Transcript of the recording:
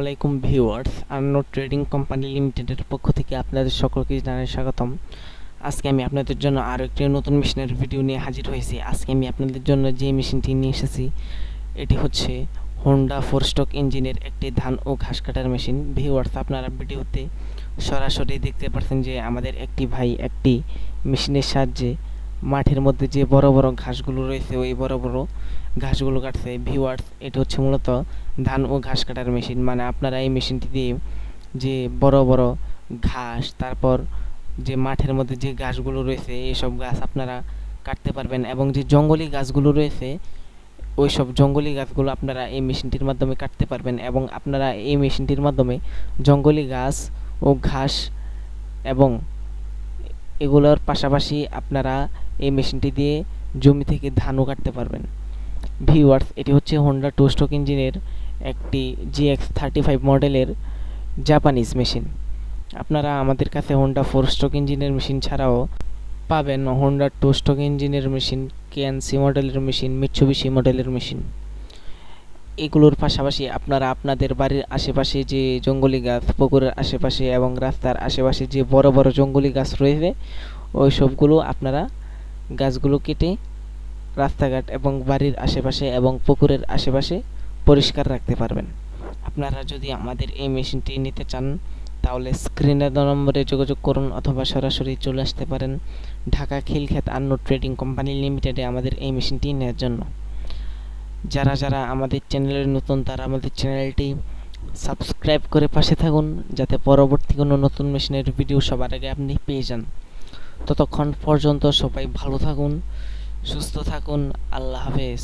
আলাইকুম viewers Arnault trading company লিমিটেডের পক্ষ থেকে আপনাদের সকলকে জানাই স্বাগতম। আজকে আমি আপনাদের জন্য আরও একটি নতুন মেশিনের ভিডিও নিয়ে হাজির হয়েছি। আজকে আমি আপনাদের জন্য যে মেশিনটি নিয়ে এসেছি, এটি হচ্ছে হোন্ডা ফোর স্টক ইঞ্জিনের একটি ধান ও ঘাস কাটার মেশিন। ভিউয়ার্স, আপনারা ভিডিওতে সরাসরি দেখতে পাচ্ছেন যে আমাদের একটি ভাই একটি মেশিনের সাহায্যে মাঠের মধ্যে যে বড় বড় ঘাসগুলো রয়েছে, ওই বড় বড় ঘাসগুলো কাটছে। ভিউয়ার্স এটা হচ্ছে মূলত ধান ও ঘাস কাটার মেশিন। মানে আপনারা এই মেশিনটি দিয়ে যে বড় বড় ঘাস, তারপর যে মাঠের মধ্যে যে গাছগুলো রয়েছে এইসব গাছ আপনারা কাটতে পারবেন এবং যে জঙ্গলি গাছগুলো রয়েছে ওই সব জঙ্গলি গাছগুলো আপনারা এই মেশিনটির মাধ্যমে কাটতে পারবেন এবং আপনারা এই মেশিনটির মাধ্যমে জঙ্গলি গাছ ও ঘাস এবং এগুলোর পাশাপাশি আপনারা এই মেশিনটি দিয়ে জমি থেকে ধানও কাটতে পারবেন। ভিউয়ার্স, এটি হচ্ছে হোন্ডা টু স্ট্রোক ইঞ্জিনের একটি জিএক্স থার্টি ফাইভ মডেলের জাপানিজ মেশিন আপনারা আমাদের কাছে হোন্ডা ফোর স্ট্রোক ইঞ্জিনের মেশিন ছাড়াও পাবেন হোন্ডা টু স্ট্রোক ইঞ্জিনের মেশিন কেএনসি মডেলের মেশিন মিৎসুবিশি মডেলের মেশিন এগুলোর পাশাপাশি আপনারা আপনাদের বাড়ির আশেপাশে যে জঙ্গলি গাছ, পুকুরের আশেপাশে এবং রাস্তার আশেপাশে যে বড় বড় জঙ্গলি গাছ রয়েছে, ওই সবগুলো আপনারা গাছগুলো কেটে রাস্তাঘাট এবং বাড়ির আশেপাশে এবং পুকুরের আশেপাশে পরিষ্কার রাখতে পারবেন। আপনারা যদি আমাদের এই মেশিনটি নিতে চান, তাহলে স্ক্রিনে দেওয়া নম্বরে যোগাযোগ করুন অথবা সরাসরি চলে আসতে পারেন ঢাকা খিলখ্যাত আন্ন ট্রেডিং কোম্পানি লিমিটেডে আমাদের এই মেশিনটি নেওয়ার জন্য। যারা যারা আমাদের চ্যানেলে নতুন, তারা আমাদের চ্যানেলটি সাবস্ক্রাইব করে পাশে থাকুন, যাতে পরবর্তী কোনো নতুন মেশিনের ভিডিও সবার আগে আপনি পেয়ে যান। ততক্ষণ পর্যন্ত সবাই ভালো থাকুন, সুস্থ থাকুন, আল্লাহ হাফেজ।